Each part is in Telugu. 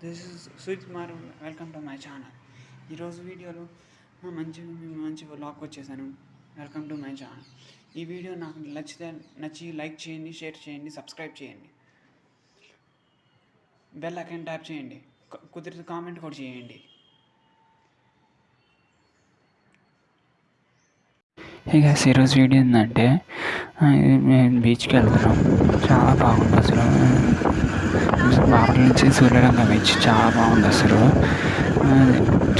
This is Sujith Kumar welcome to my channel. ఈరోజు వీడియోలో మంచి మంచి వ్లాగ్ వచ్చేసాను. Welcome to my channel. ఈ వీడియో నాకు నచ్చితే నచ్చి లైక్ చేయండి షేర్ చేయండి సబ్స్క్రైబ్ చేయండి. బెల్ ఐకాన్ ట్యాప్ చేయండి. కుదిరితే కామెంట్ కూడా చేయండి. ఇక ఈరోజు వీడియో ఏంటంటే మేము బీచ్కి వెళ్తున్నాం. చాలా బాగుంది అసలు. బాపట్ల నుంచి సూర్యరంగం బీచ్ చాలా బాగుంది అసలు.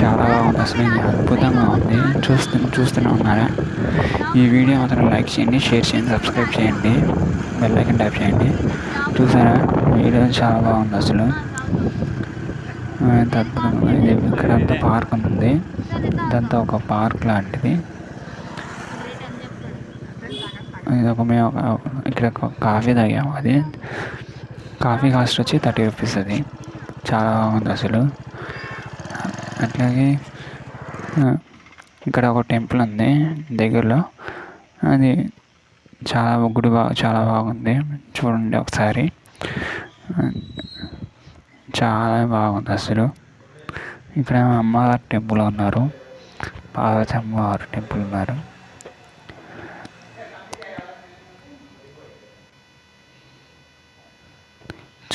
చాలా బాగుంది అసలు. అద్భుతంగా ఉంది. చూస్తూ చూస్తూనే ఉన్నారా? ఈ వీడియో మాత్రం లైక్ చేయండి షేర్ చేయండి సబ్స్క్రైబ్ చేయండి బెల్ ఐకన్ టైప్ చేయండి. చూసారా? వీడియో చాలా బాగుంది అసలు. ఎంత అద్భుతంగా ఇది ఇక్కడ అంతా పార్క్ ఉంది. ఇదంతా ఒక పార్క్ లాంటిది. ఇది ఒక మేము ఇక్కడ ఒక కాఫీ తాగాము అది. కాఫీ కాస్ట్ వచ్చి థర్టీ రూపీస్ అది. చాలా బాగుంది అసలు. అట్లాగే ఇక్కడ ఒక టెంపుల్ ఉంది దగ్గరలో. అది చాలా గుడి బాగా చాలా బాగుంది. చూడండి ఒకసారి. చాలా బాగుంది అసలు. ఇక్కడ అమ్మవారి టెంపుల్ ఉన్నారు. పార్వతి అమ్మవారి టెంపుల్ ఉన్నారు.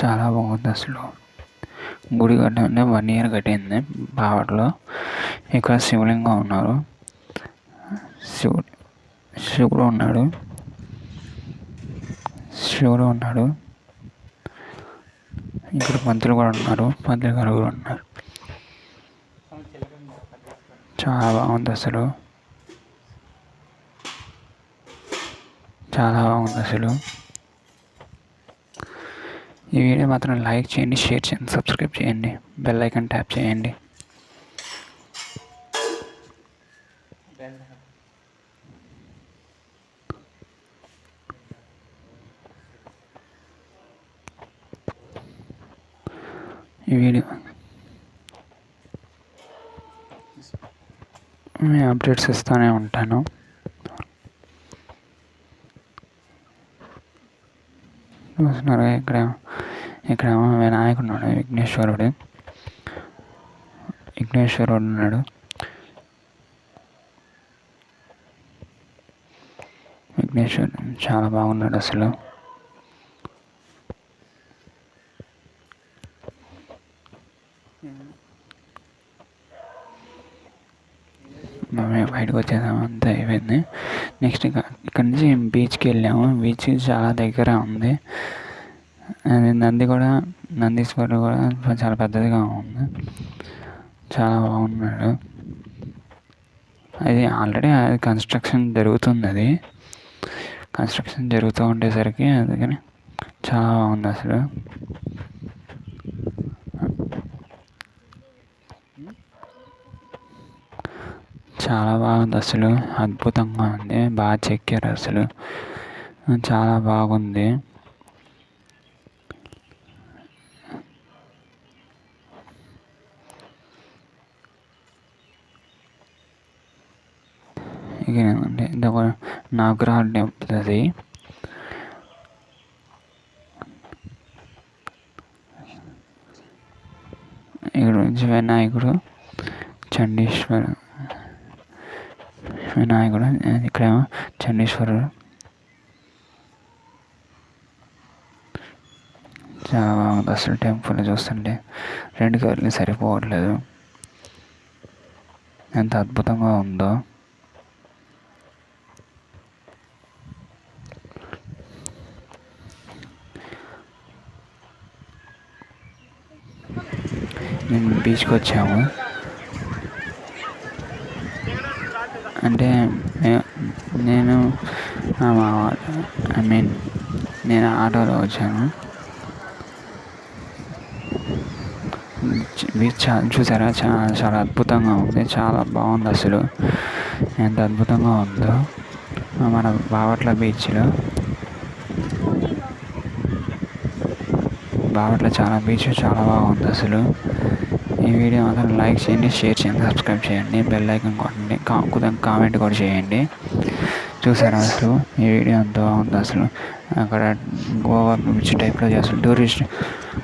చాలా బాగుంది అసలు. గుడి కట్టింది వన్ ఇయర్ కట్టింది బావట్లో. ఇక్కడ శివలింగం ఉన్నారు. శివుడు శివుడు ఉన్నాడు. శివుడు ఉన్నాడు. ఇక్కడ పంతులు కూడా ఉన్నారు. పంతులు గారు కూడా ఉన్నారు. చాలా బాగుంది అసలు. చాలా బాగుంది అసలు. ఈ వీడియో మాత్రం లైక్ చేయండి షేర్ చేయండి సబ్స్క్రైబ్ చేయండి బెల్ ఐకన్ ట్యాప్ చేయండి. ఈ వీడియో నేను అప్డేట్స్ ఇస్తూనే ఉంటాను. చూస్తున్నారు ఇక్కడ ఇక్కడ వినాయకుడు ఉన్నాడు విఘ్నేశ్వరుడు. విఘ్నేశ్వరుడు ఉన్నాడు. విఘ్నేశ్వరుడు చాలా బాగున్నాడు అసలు. బయటకు వచ్చేసాము అంతా అయిపోయింది. నెక్స్ట్ ఇక్కడ నుంచి బీచ్కి వెళ్ళాము. బీచ్ చాలా దగ్గర ఉంది. అది నంది కూడా నందీశ్వరుడు కూడా చాలా పెద్దదిగా ఉంది. చాలా బాగున్నాడు. అది ఆల్రెడీ అది కన్స్ట్రక్షన్ జరుగుతుంది అది. కన్స్ట్రక్షన్ జరుగుతూ ఉండేసరికి అందుకని చాలా బాగుంది అసలు. చాలా బాగుంది అసలు. అద్భుతంగా ఉంది. బాగా చెక్కారు అసలు. చాలా బాగుంది. ఇక ఏంటంటే ఇది ఒక నాగ్రహ టెంపుల్ అది. ఇక్కడ నుంచి వినాయకుడు చండీశ్వరం వినాయకుడు ఇక్కడేమో చండీశ్వరుడు. చాలా అసలు టెంపుల్ చూస్తుంటే రెండు కవర్లు సరిపోవట్లేదు. ఎంత అద్భుతంగా ఉందో. మేము బీచ్కి వచ్చాము అంటే నేను మా ఐ మీన్ నేను ఆటోలో వచ్చాను. బీచ్ చూసారా? చాలా చాలా అద్భుతంగా ఉంది. చాలా బాగుంది అసలు. ఎంత అద్భుతంగా ఉందో. మన బావట్ల బీచ్లో. బావట్ల చాలా బీచ్ చాలా బాగుంది అసలు. ఈ వీడియో మాత్రం లైక్ చేయండి షేర్ చేయండి సబ్స్క్రైబ్ చేయండి బెల్ ఐకాన్ కొట్టండి కా- కామెంట్ కూడా చేయండి. చూసారా అసలు? ఈ వీడియో ఎంత బాగుంది అసలు. అక్కడ గోవా బీచ్ టైప్లో చేస్తారు టూరిస్ట్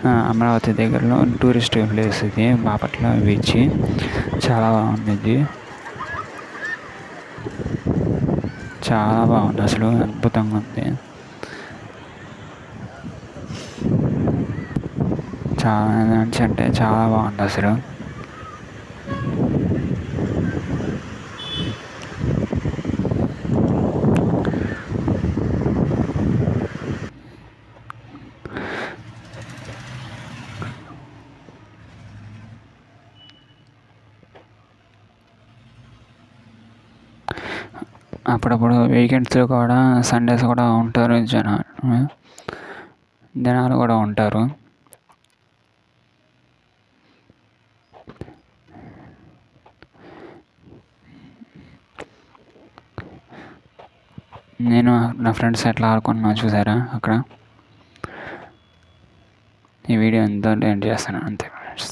అమరావతి దగ్గరలో టూరిస్ట్ ప్లేస్ ఇది బాపట్ల బీచ్. చాలా బాగుంది ఇది. చాలా బాగుంది అసలు. అద్భుతంగా ఉంది. చాలా మంచి అంటే చాలా బాగుంది అసలు. అప్పుడప్పుడు వీకెండ్స్ కూడా సండేస్ కూడా ఉంటారు జనాలు. జనాలు కూడా ఉంటారు. నేను నా ఫ్రెండ్స్ ఎట్లా ఆడుకున్నా చూసారా అక్కడ? ఈ వీడియో ఎంతో ఎండ్ చేస్తాను. అంతే. ఫ్రెండ్స్